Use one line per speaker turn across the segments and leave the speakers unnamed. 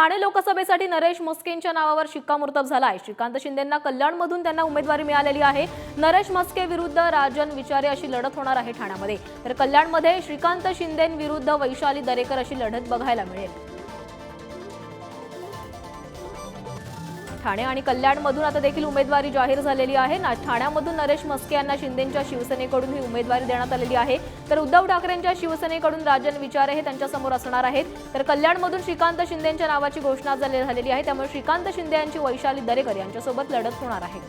ठाणे लोकसभेसाठी नरेश मस्केंच्या नावावर शिक्कामोर्तब झाला आहे श्रीकांत शिंदेंना कल्याणमधून त्यांना उमेदवारी मिळालेली आहे. नरेश मस्के विरुद्ध राजन विचारे अशी लढत होणार आहे ठाण्यामध्ये. तर कल्याणमध्ये श्रीकांत शिंदेविरुद्ध वैशाली दरेकर अशी लढत बघायला मिळेल. ठाणे आणि कल्याणमधून आता देखील उमेदवारी जाहीर झालेली आहे. ना ठाण्यामधून नरेश मस्के यांना शिंदेच्या शिवसेनेकडून ही उमेदवारी देण्यात आलेली आहे. तर उद्धव ठाकरेंच्या शिवसेनेकडून राजन विचारे हे त्यांच्यासमोर असणार आहेत. तर कल्याणमधून श्रीकांत शिंदेच्या नावाची घोषणा झालेली आहे. त्यामुळे श्रीकांत शिंदे यांची वैशाली दरेकर यांच्यासोबत लढत होणार आहे.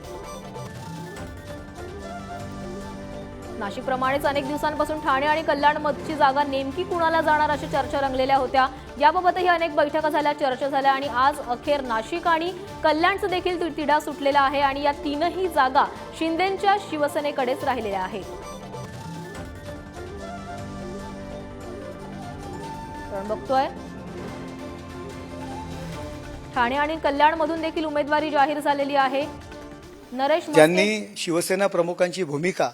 नाशिकप्रमाणेच अनेक दिवसांपासून ठाणे आणि कल्याणमधची जागा नेमकी कुणाला जाणार अशा चर्चा रंगलेल्या होत्या? याबाबतही अनेक बैठका झाल्या चर्चा झाल्या आणि आज अखेर नाशिक आणि कल्याणचं देखील तिढा सुटलेला आहे आणि या तीनही जागा शिंदेच्या शिवसेनेकडेच राहिलेल्या आहेत. बघतोय. ठाणे आणि कल्याणमधून देखील उमेदवारी जाहीर झालेली आहे. नरेश
ज्यांनी शिवसेना प्रमुखांची भूमिका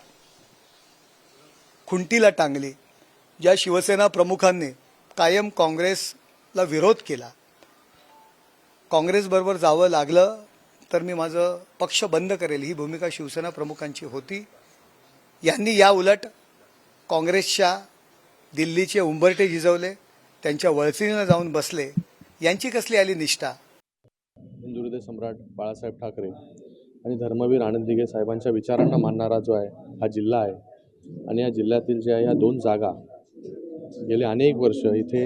खुंटीला टांगली ज्या शिवसेना प्रमुखांनी कायम काँग्रेसला विरोध केला. काँग्रेसबरोबर जावं लागलं तर मी माझं पक्ष बंद करेल ही भूमिका शिवसेना प्रमुखांची होती. यांनी या उलट काँग्रेसच्या दिल्लीचे उंबरटे झिजवले त्यांच्या वळचीनं जाऊन बसले. यांची कसली आली निष्ठा?
हिंदुहृदय सम्राट बाळासाहेब ठाकरे आणि धर्मवीर आनंद दिघे साहेबांच्या विचारांना मानणारा जो आहे हा जिल्हा आहे. आणि या जिल्ह्यातील ज्या ह्या दोन जागा गेले अनेक वर्ष इथे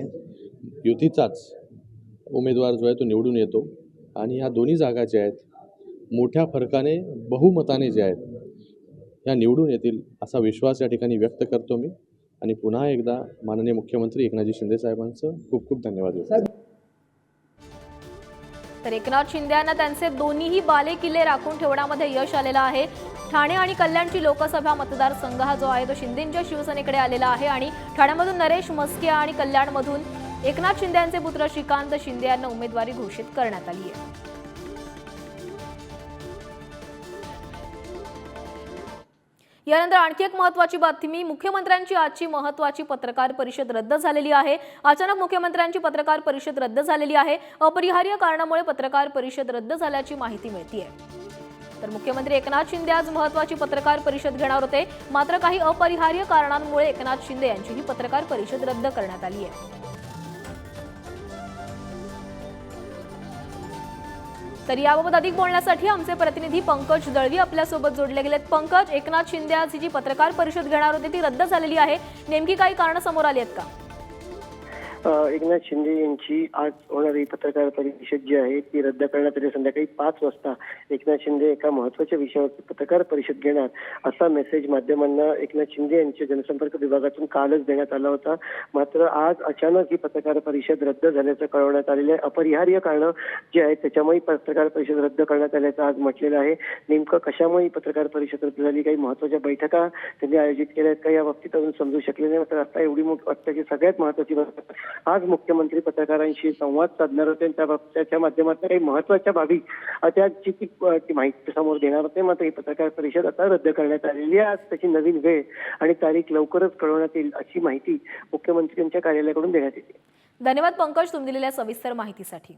युतीचाच उमेदवार जो आहे तो निवडून येतो. आणि ह्या दोन्ही जागा ज्या आहेत मोठ्या फरकाने बहुमताने ज्या आहेत ह्या निवडून येतील असा विश्वास या ठिकाणी व्यक्त करतो मी. आणि पुन्हा एकदा माननीय मुख्यमंत्री एकनाथजी शिंदे साहेबांचं खूप खूप धन्यवाद. देतो
तर एकनाथ शिंदे यांना त्यांचे दोन्हीही बाले किल्ले राखून ठेवण्यामध्ये यश आलेलं आहे. ठाणे आणि कल्याणची लोकसभा मतदारसंघ हा जो आहे तो शिंदेंच्या शिवसेनेकडे आलेला आहे आणि ठाण्यामधून नरेश मस्किया आणि कल्याणमधून एकनाथ शिंदे यांचे पुत्र श्रीकांत शिंदे यांना उमेदवारी घोषित करण्यात आली आहे. यानंतर आणखी एक महत्वाची बातमी मुख्यमंत्र्यांची आजची महत्वाची पत्रकार परिषद रद्द झालेली आहे. अचानक मुख्यमंत्र्यांची पत्रकार परिषद रद्द झालेली आहे. अपरिहार्य कारणामुळे पत्रकार परिषद रद्द झाल्याची माहिती मिळतीये. तर मुख्यमंत्री एकनाथ शिंदे आज महत्वाची पत्रकार परिषद घेणार होते. मात्र काही अपरिहार्य कारणांमुळे एकनाथ शिंदे यांची ही पत्रकार परिषद रद्द करण्यात आली आहे. तर याबाबत अधिक बोलण्यासाठी आमचे प्रतिनिधी पंकज दळवी आपल्यासोबत जोडले गेलेत. पंकज एकनाथ शिंदे आज ही जी पत्रकार परिषद घेणार होती ती रद्द झालेली आहे. नेमकी काही कारणं समोर आली आहेत का?
एकनाथ शिंदे यांची आज होणारी पत्रकार परिषद जी आहे ती रद्द करण्यात आली संध्याकाळी पाच वाजता एकनाथ शिंदे एका महत्त्वाच्या विषयावरती पत्रकार परिषद घेणार असा मेसेज माध्यमांना एकनाथ शिंदे यांच्या जनसंपर्क विभागातून कालच देण्यात आला होता. मात्र आज अचानक ही पत्रकार परिषद रद्द झाल्याचं कळवण्यात आलेलं आहे. अपरिहार्य कारणं जे आहेत त्याच्यामुळे पत्रकार परिषद रद्द करण्यात आल्याचं आज म्हटलेलं आहे. नेमकं कशामुळे ही पत्रकार परिषद रद्द झाली? काही महत्त्वाच्या बैठका त्यांनी आयोजित केल्या आहेत का? या बाबतीत अजून समजू शकले नाही. मात्र आता एवढी मोठी वाटतं सगळ्यात महत्वाची बाब आज मुख्यमंत्री पत्रकारांशी संवाद साधणार होते. त्याच्या माध्यमातून काही महत्त्वाच्या बाबी त्याची ती माहिती समोर देणार होते. मात्र ही पत्रकार परिषद आता रद्द करण्यात आलेली आहे. आज त्याची नवीन वेळ आणि तारीख लवकरच कळवण्यात येईल अशी माहिती मुख्यमंत्र्यांच्या कार्यालयाकडून देण्यात येते.
धन्यवाद पंकज तुम्ही दिलेल्या सविस्तर माहितीसाठी.